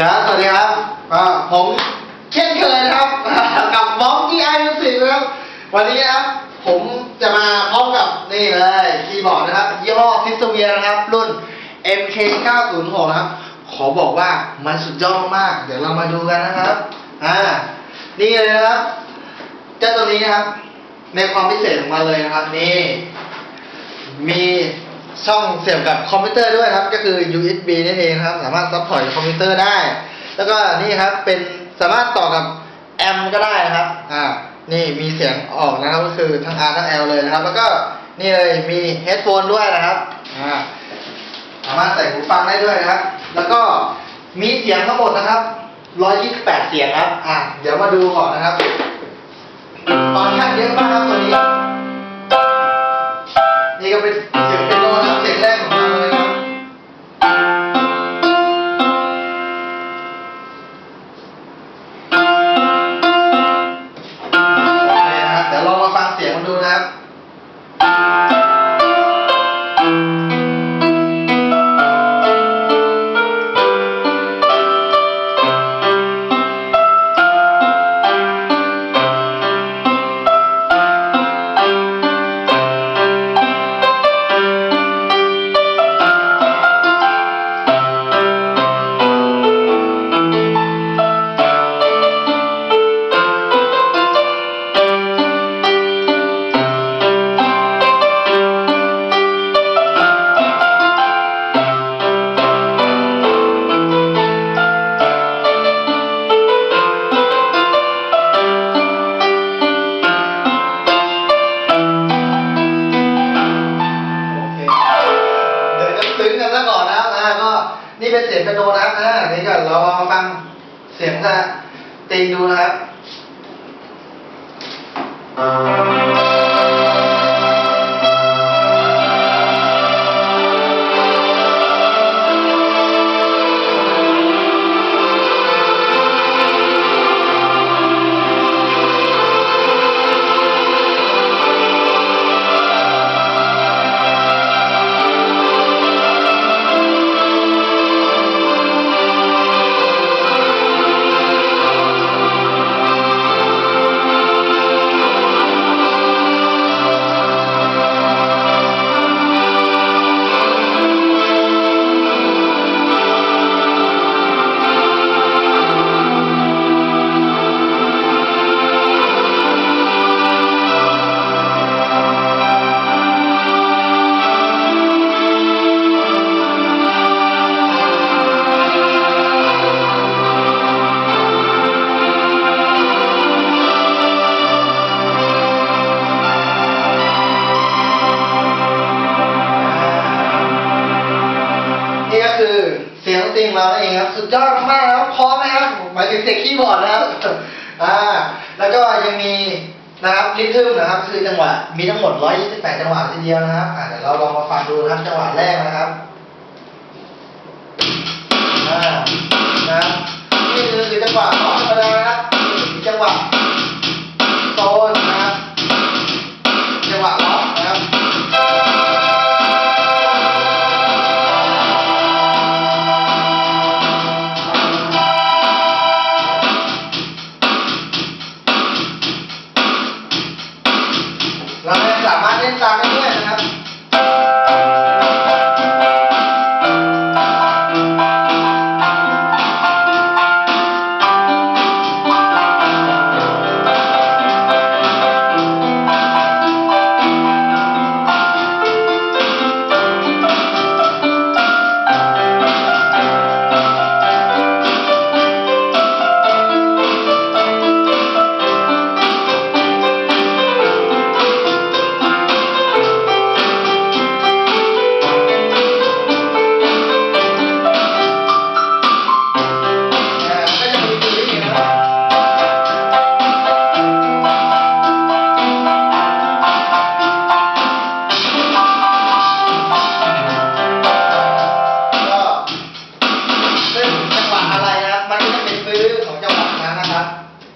ครับสวัสดีครับผมเช่นเคยนะครับ กับบ้องที่ไอมิวสิกนะครับ วันนี้นะครับ ผมจะมาพร้อมกับนี่เลยคีย์บอร์ดนะครับ ยี่ห้อซิสเวียนะครับ รุ่น MK906 นะครับ ขอบอกว่ามันสุดยอดมาก เดี๋ยวเรามาดูกันนะครับ อ่า นี่เลยนะครับ เจ้าตัวนี้นะครับ ในความพิเศษของมันเลยนะครับ นี่ มี ช่องเสียบกับคอมพิวเตอร์ด้วยครับ ก็คือ USB นั่นเองครับ สามารถซัพพอร์ตกับคอมพิวเตอร์ได้ แล้วก็นี่ครับเป็นสามารถต่อกับแอมก็ได้นะครับ อ่า นี่มีเสียงออกนะครับก็คือทั้ง R ทั้ง L เลยนะครับ แล้วก็นี่เลยมีเฮดโฟนด้วยนะครับ อ่า สามารถใส่หูฟังได้ด้วยนะครับ แล้วก็มีเสียงทั้งหมดนะครับ 128 เสียงครับ อ่า เดี๋ยวมาดูก่อนนะครับฟังก์ชันเยอะมากครับตัวนี้ นี่ก็เป็น สียงเป็นโดนะครับอ่านี่ก็เรามาฟังเสียงนะตีดูนะครับ ยงตรีของเราเองครับสุดยอดมากครับพร้อมนะครับหมายถึงเด็กคีย์บอร์ดนะครับอ่าแล้วก็ยังมีนะครับริทึมนะครับ คือจังหวะมีทั้งหมด 128 จังหวะทีเดียวนะครับอ่าเดี๋ยวเราลองมาฟังดูนะครับจังหวะแรกนะครับ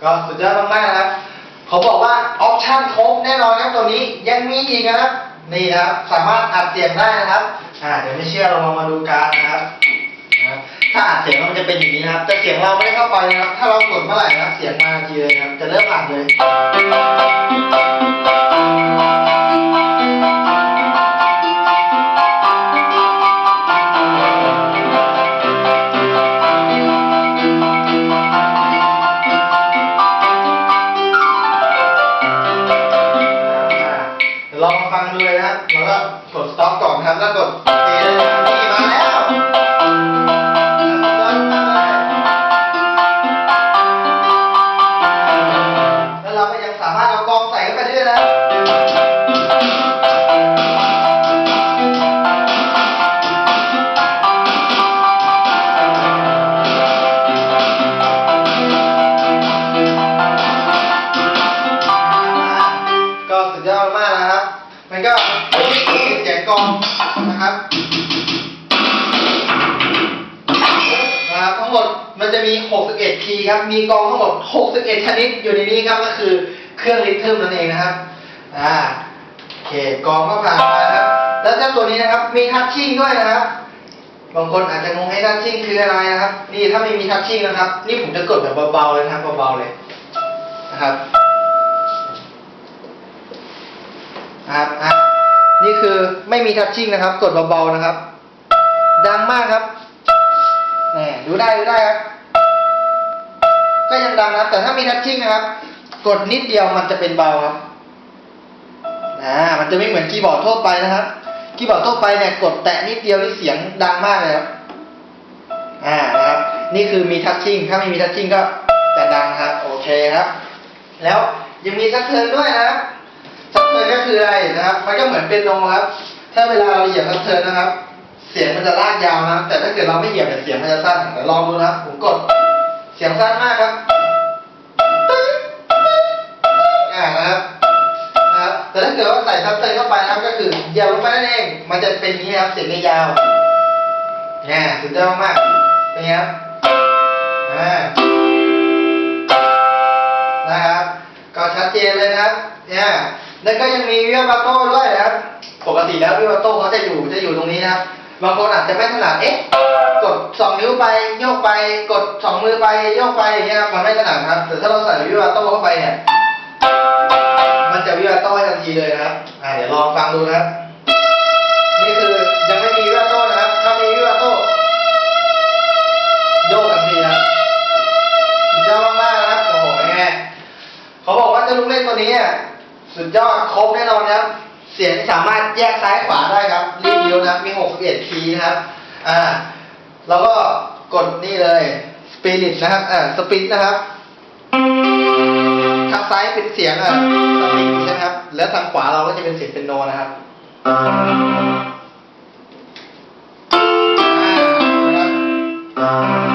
ก็สุดยอดมากๆนะครับเขาบอกว่าออปชั่นครบแน่นอนครับตัวนี้ยังมีอีกนะครับนี่นะครับสามารถอัดเสียงได้นะครับอ่าเดี๋ยวไม่เชื่อเรามามาดูกันนะครับนะครับถ้าอัดเสียงมันจะเป็นอย่างนี้นะครับแต่เสียงเราไม่ได้เข้าไปนะครับ ถ้าเรากดเมื่อไหร่นะเสียงมาทีเลยนะครับจะเริ่มอัดเลย เลยนะครับแล้วก็กด stop ก่อนครับแล้วกด play เลยนะครับนี่มาแล้ว ครับมีกองทั้งหมด 61 ชนิดอยู่ในนี้ครับก็คือเครื่องริทึมนั่นเองนะครับอ่าโอเคกองก็ผ่านมานะครับแล้วเจ้าตัวนี้นะครับมีทัชชิ่งด้วยนะครับบางคนอาจจะงงให้ทัชชิ่งคืออะไรนะครับ นี่ถ้าไม่มีทัชชิ่งนะครับ นี่ผมจะกดแบบเบาๆเลยนะครับเบาๆเลยนะครับนะครับอะนี่คือไม่มีทัชชิ่งนะครับ กดเบาๆนะครับ ดังมากครับนี่ดูได้ดูได้ครับ ก็ยังดังนะครับ แต่ถ้ามีทัชชิ่งนะครับ กดนิดเดียวมันจะเป็นเบาครับอ่ามันจะไม่เหมือนคีย์บอร์ดทั่วไปนะครับคีย์บอร์ดทั่วไปเนี่ยกดแตะนิดเดียวนี่เสียงดังมากเลยครับอ่านะครับนี่คือมีทัชชิ่งถ้าไม่มีทัชชิ่งก็จะดังครับ โอเคครับ แล้วยังมีซักเทิร์นด้วยนะครับซักเทิร์นก็คืออะไรนะครับ มันก็เหมือนเป็นโนครับ ถ้าเวลาเราเหยียบซักเทิร์นนะครับ เสียงมันจะลากยาวนะแต่ถ้าเกิดเราไม่เหยียบเนี่ยเสียงมันจะสั้นเดี๋ยวลองดูนะผมกด เสียงสั้นมากครับอ่านะครับนะครับ แต่ถ้าเกิดว่าใส่ซับเทิร์นเข้าไปนะครับก็คือยียบลงไปนั่นเอง มันจะเป็นนี้นะครับเสียงยาวเนี่ยสุดยอดมากเป็นไงครับอ่านะครับ ก็ชัดเจนเลยนะครับเนี่ยแล้วก็ยังมีวิวาโต้ด้วยนะครับ ปกติแล้ววิวาโต้เขาจะอยู่จะอยู่ตรงนี้นะครับบางคนอาจจะไม่ถนัดเอ๊ะ กดสองนิ้วไปโยกไปกดสองมือไปโยกไปอย่างเงี้ยมันไม่ถนัดครับแต่ถ้าเราใส่วิวาโต้เข้าไปเนี่ยมันจะวิวาโต้ทันทีเลยนะครับอ่าเดี๋ยวลองฟังดูนะครับนี่คือยังไม่มีวิวาโต้นะครับถ้ามีวิวาโต้โยกทันทีนะครับสุดยอดมากๆนะครับโอ้โหเป็นไงเขาบอกว่าเจ้าลูกเล่นตัวนี้อะสุดยอดครบแน่นอนนะครับเสียงสามารถแยกซ้ายขวาได้ครับรีวิวนะมี 61 คีย์นะครับ อ่า เราก็กดนี่เลยสปิริตนะครับอ่าสปิริตนะครับทางซ้ายเป็นเสียงอะสปิริตใช่ไหมครับ แล้วทางขวาเราก็จะเป็นเสียงเป็นโนนะครับอ่านะครับ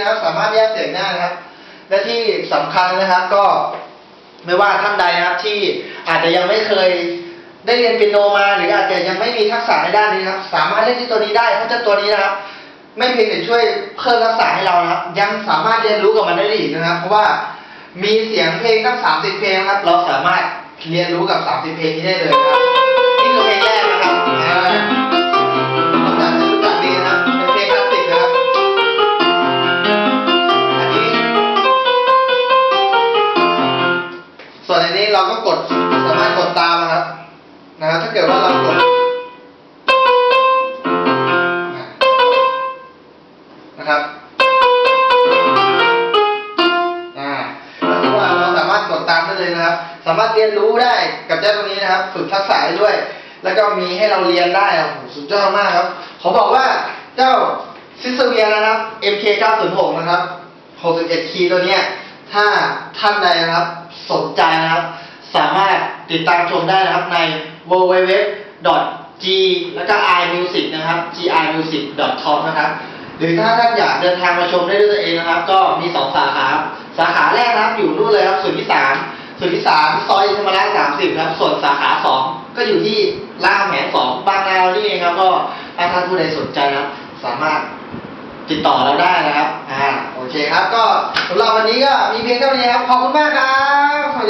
นะครับ สามารถแยกเสียงได้นะครับ และที่สำคัญนะครับก็ไม่ว่าท่านใดนะครับที่อาจจะยังไม่เคยได้เรียนเปียโนมาหรืออาจจะยังไม่มีทักษะในด้านนี้นะครับ สามารถเล่นที่ตัวนี้ได้เพราะเจ้าตัวนี้นะครับ ไม่เพียงแต่ช่วยเพิ่มทักษะให้เรานะครับ ยังสามารถเรียนรู้กับมันได้อีกนะครับ เพราะว่ามีเสียงเพลงตั้ง30เพลงนะครับ เราสามารถเรียนรู้กับ30เพลงนี้ได้เลยนะครับนี่คือเพลงแรกนะครับ เกิดว่าเรากดนะครับอ่าก็คือว่าเราสามารถกดตามได้เลยนะครับ สามารถเรียนรู้ได้กับเจ้าตัวนี้นะครับ ฝึกทักษะได้ด้วย แล้วก็มีให้เราเรียนได้โอ้โหสุดยอดมากครับเขาบอกว่าเจ้าซิสเวียนะครับ MK 906นะครับ61คีย์ตัวเนี้ย ถ้าท่านใดนะครับ สนใจนะครับ สามารถติดตามชมได้นะครับใน www g แล้วก็ imusic นะครับ gimusic.com นะครับ หรือถ้าท่านอยากเดินทางมาชมได้ด้วยตัวเองนะครับ ก็มีสองสาขา สาขาแรกนะครับอยู่นู่นเลยครับส่วนที่สามส่วนที่สามซอยธรรมราชสามสิบครับ ส่วนสาขาสองก็อยู่ที่รามคำแหงสองบางนานี่เองครับ ก็ถ้าท่านผู้ใดสนใจนะครับ สามารถติดต่อเราได้นะครับ อ่า โอเคครับ ก็สำหรับวันนี้ก็มีเพียงเท่านี้ครับ ขอบคุณมากครับ